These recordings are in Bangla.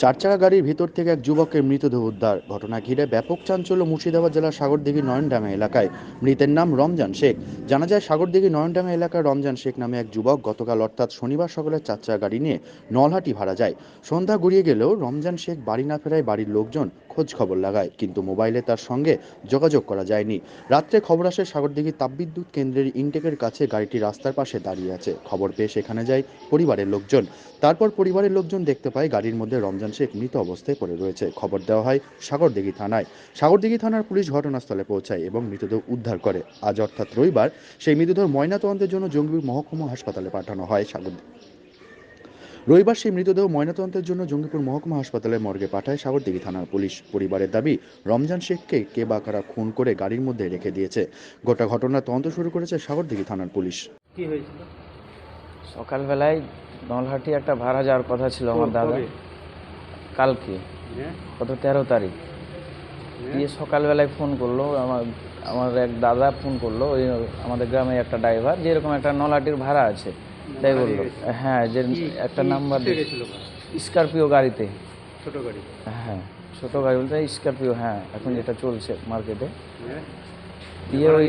চারচাকা গাড়ির ভিতর থেকে এক যুবকের মৃতদেহ উদ্ধার। ঘটনা ঘিরে ব্যাপক চাঞ্চল্য মুর্শিদাবাদ জেলার সাগরদিঘি নয়নডাঙ্গা এলাকায়। মৃতের নাম রমজান শেখ। জানা যায় সাগরদিঘি নয়নডাঙ্গা এলাকার রমজান শেখ নামে এক যুবক গতকাল অর্থাৎ শনিবার সকালে চারচাকা গাড়ি নিয়ে নলহাটি ভাড়া যায়। সন্ধ্যা গড়িয়ে গেলেও রমজান শেখ বাড়ি না ফেরায় বাড়ির লোকজন খোঁজ খবর লাগায়, কিন্তু মোবাইলে তার সঙ্গে যোগাযোগ করা যায়নি। রাত্রে খবর আসে সাগরদিঘি তাপবিদ্যুৎ কেন্দ্রের ইনটেকের কাছে গাড়িটি রাস্তার পাশে দাঁড়িয়ে আছে। খবর পেয়ে সেখানে যায় পরিবারের লোকজন। তারপর পরিবারের লোকজন দেখতে পায়, গাড়ির মধ্যে রমজান শেখ মৃত অবস্থায় পড়ে রয়েছে। খবর দেওয়া হয় সাগরদিঘি থানায়। সাগরদিঘি থানার পুলিশ ঘটনাস্থলে পৌঁছায় এবং মৃতদেহ উদ্ধার করে। আজ অর্থাৎ রবিবার সেই মৃতদেহ ময়নাতদন্তের জন্য জঙ্গিপুর মহকুমা হাসপাতালে পাঠানো হয় সাগর রবিবার সেই মৃতদেহ ময়নাতদন্তের জন্য জঙ্গিপুর মহকুমা হাসপাতালে মর্গে পাঠায় সাগরদিঘি থানার পুলিশ। পরিবারের দাবি রমজান শেখকে কে বা কারা খুন করে গাড়ির মধ্যে রেখে দিয়েছে। গোটা ঘটনার তদন্ত শুরু করেছে সাগরদিঘি থানার পুলিশ। কি হয়েছিল? সকালবেলায় নলহাটি একটা ভাড়া যাওয়ার কথা ছিল আমার দাদা? কালকে হ্যাঁ? কত তেরো তারিখ। দিয়ে সকালবেলায় ফোন করল আমার আমার এক দাদা ফোন করল ওই আমাদের গ্রামে একটা ড্রাইভার যে এরকম একটা নলাটির ভাড়া আছে তাই বলল। হ্যাঁ যে একটা নাম্বার স্করপিও গাড়িতে। ছোট গাড়ি? হ্যাঁ ছোটো গাড়ি বলতে স্করপিও হ্যাঁ এখন যেটা চলছে মার্কেটে হ্যাঁ। দিয়ে ওই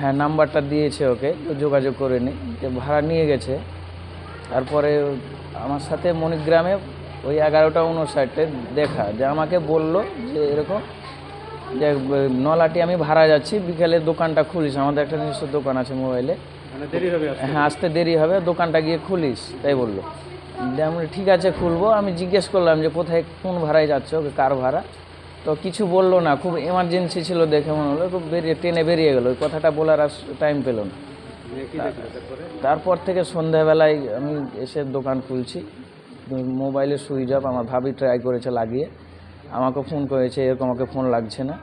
হ্যাঁ নাম্বারটা দিয়েছে ওকে তো যোগাযোগ করে নি। যে ভাড়া নিয়ে গেছে। তারপরে আমার সাথে মণিগ্রামে ওই এগারোটা উনষাটে দেখা যে আমাকে বলল যে এরকম যে নলাটি আমি ভাড়া যাচ্ছি বিকেলে দোকানটা খুলিস আমাদের একটা নিজস্ব দোকান আছে মোবাইলে। মানে? হ্যাঁ আসতে দেরি হবে দোকানটা গিয়ে খুলিস তাই বলল। আমি ঠিক আছে খুলবো। আমি জিজ্ঞেস করলাম যে কোথায় কোন ভাড়ায় যাচ্ছ? ওকে কার ভাড়া? তো কিছু বলল না খুব এমার্জেন্সি ছিল দেখে মনে হলো খুব বেরিয়ে ট্রেনে বেরিয়ে গেলো। ওই কথাটা বলার আর টাইম পেল না। তারপর থেকে সন্ধ্যাবেলায় আমি এসে দোকান খুলছি। মোবাইলে সুইচ অফ আমার ভাবি ট্রাই করেছে লাগিয়ে। আমাকে ফোন করেছে এরকম আমাকে ফোন লাগছে না।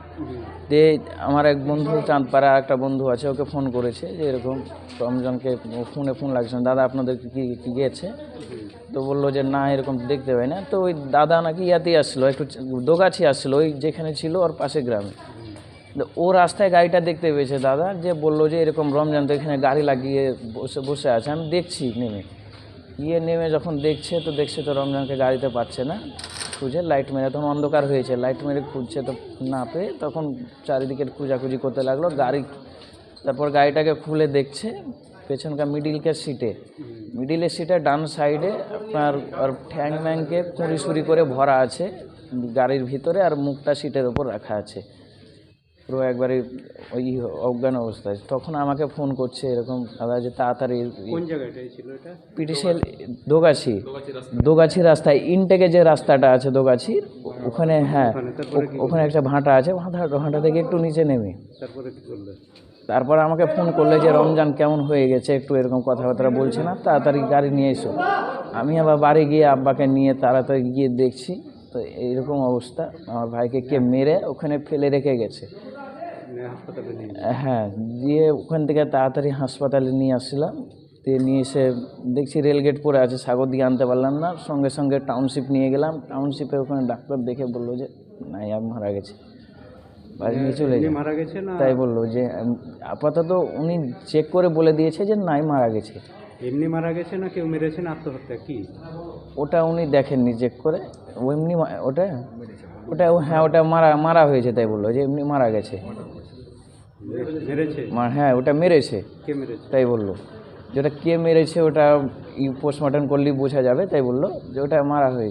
দিয়ে আমার এক বন্ধু চাঁদপাড়া একটা বন্ধু আছে ওকে ফোন করেছে যে এরকম রমজানকে ফোনে ফোন লাগছে না। দাদা আপনাদের কি কি গেছে? তো বলল যে না এরকম দেখতে পাই না। তো ওই দাদা নাকি ইয়াতেই আসছিল একটু দোগাছি আসছিল ওই যেখানে ছিল ওর পাশে গ্রামে। তো ও রাস্তায় গাড়িটা দেখতে পেয়েছে দাদা যে বলল যে এরকম রমজান তো এখানে গাড়ি লাগিয়ে বসে বসে আছে আমি দেখছি নেমে। গিয়ে নেমে যখন দেখছে, তো দেখছে তো রমজানকে গাড়িতে পাচ্ছে না। খুঁজে লাইট মেরে, তখন অন্ধকার হয়েছে। লাইট মেরে খুঁজছে তো না পেয়ে তখন চারিদিকে খোঁজাখুঁজি করতে লাগল। গাড়ি, তারপর গাড়িটাকে খুলে দেখছে পেছনকার মিডিলকে সিটে মিডিলের সিটে ডান সাইডে আপনার, আর ঠ্যাং ম্যাংকে কুঁড়ি করে ভরা আছে গাড়ির ভিতরে, আর মুখটা সিটের ওপর রাখা আছে। পুরো একবারে ওই অজ্ঞান অবস্থায়। তখন আমাকে ফোন করছে এরকম দাদা যে তাড়াতাড়ি কোন জায়গাটায় ছিল এটা? পিটিসেল দোগাছি। দোগাছি রাস্তায়। ইনটেকে যে রাস্তাটা আছে দোগাছির ওখানে হ্যাঁ ওখানে একটা ভাঁটা আছে ভাঁটা ভাঁটা থেকে একটু নিচে নেমে। তারপরে কি করল? তারপর আমাকে ফোন করলে যে রমজান কেমন হয়ে গেছে? একটু এরকম কথাবার্তা বলছে না তাড়াতাড়ি গাড়ি নিয়ে এসো। আমি আবার বাড়ি গিয়ে আব্বাকে নিয়ে তাড়াতাড়ি গিয়ে দেখছি। তো এইরকম অবস্থা। আমার ভাইকে কে মেরে ওখানে ফেলে রেখে গেছে। হ্যাঁ দিয়ে ওখান থেকে তাড়াতাড়ি হাসপাতালে নিয়ে আসলাম দিয়ে নিয়ে এসে দেখছি রেলগেট পড়ে আছে সাগর দিয়ে আনতে পারলাম না। সঙ্গে সঙ্গে টাউনশিপ নিয়ে গেলাম। টাউনশিপে ওখানে ডাক্তার দেখে বলল যে নাই আমি মারা গেছে। বাড়ি নিয়ে চলে মারা গেছে না? তাই বলল যে আপাতত উনি চেক করে বলে দিয়েছে যে নাই মারা গেছে। এমনি মারা গেছে না কেউ মেরেছে না আত্মহত্যা? কি? ওটা উনি দেখেননি চেক করে। ও এমনি ওটা? ওটা ও- হ্যাঁ ওটা মারা মারা হয়েছে তাই বলল যে এমনি মারা গেছে। হ্যাঁ ওটা মেরেছে। মেরেছে? তাই বলল। যেটা কে মেরেছে ওটা পোস্টমর্টম করলেই বোঝা যাবে তাই বলল যে ওটা মারা হয়েছে।